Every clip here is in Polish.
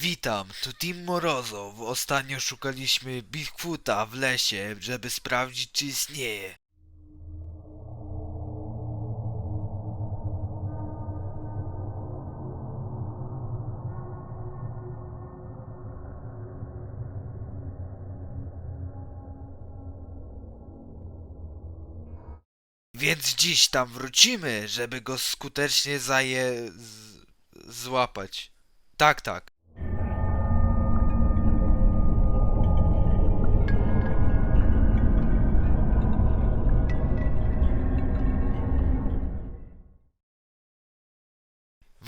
Witam, tu Tim Morozow. Ostatnio szukaliśmy Bigfoota w lesie, żeby sprawdzić, czy istnieje. Więc dziś tam wrócimy, żeby go skutecznie zaje... Z... złapać. Tak, tak.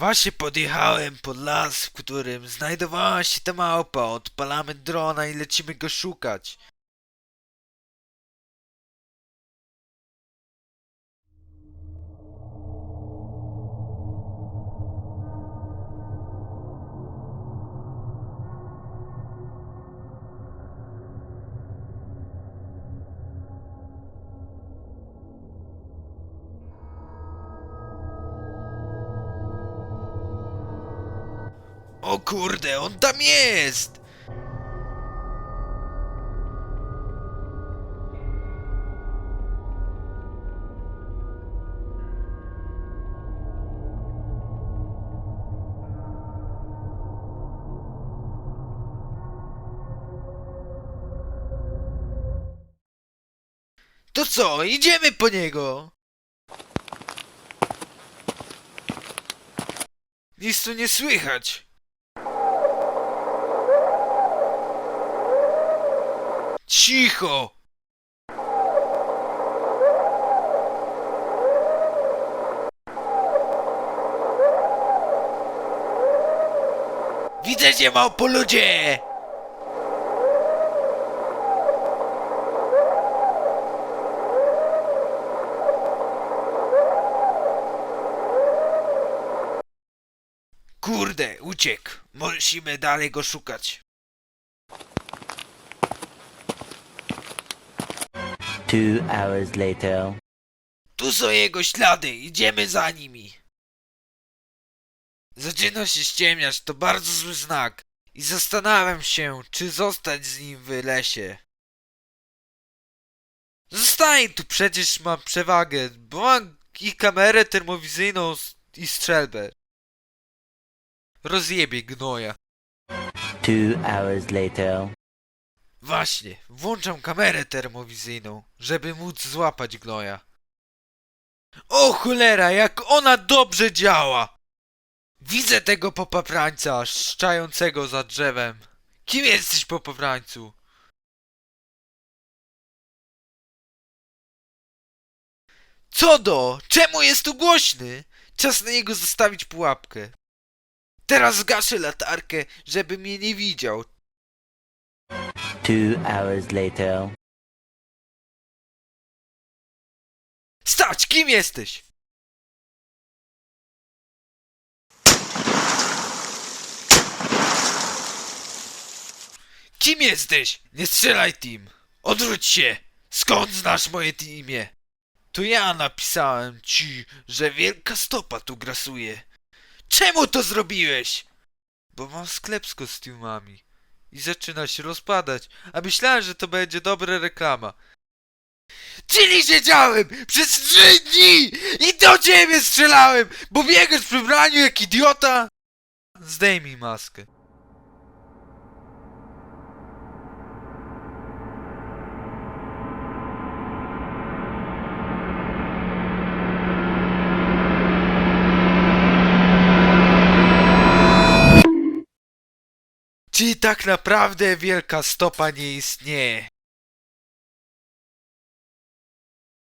Właśnie podjechałem pod las, w którym znajdowała się ta małpa. Odpalamy drona i lecimy go szukać. O kurde, on tam jest! To co, idziemy po niego? Nic tu nie słychać. Cicho! Widzę cię, małpo ludzie! Kurde, uciekł. Musimy dalej go szukać. Two hours later. Tu są jego ślady, idziemy za nimi. Zaczyna się ściemniać, to bardzo zły znak. I zastanawiam się, czy zostać z nim w lesie. Zostań tu, przecież mam przewagę, bo mam i kamerę termowizyjną i strzelbę. Rozjebie gnoja. Two hours later. Właśnie, włączam kamerę termowizyjną, żeby móc złapać gnoja. O cholera, jak ona dobrze działa! Widzę tego popaprańca szczającego za drzewem. Kim jesteś popaprańcu? Co do? Czemu jest tu głośny? Czas na niego zostawić pułapkę. Teraz zgaszę latarkę, żeby mnie nie widział. Two hours later. Stać! Kim jesteś? Kim jesteś? Nie strzelaj, Tim! Odwróć się! Skąd znasz moje imię? To ja napisałem ci, że wielka stopa tu grasuje. Czemu to zrobiłeś? Bo mam sklep z kostiumami. I zaczyna się rozpadać, a myślałem, że to będzie dobra reklama. Czyli siedziałem przez trzy dni i do ciebie strzelałem, bo biegasz przy braniu jak idiota! Zdejmij maskę. Czyli tak naprawdę wielka stopa nie istnieje.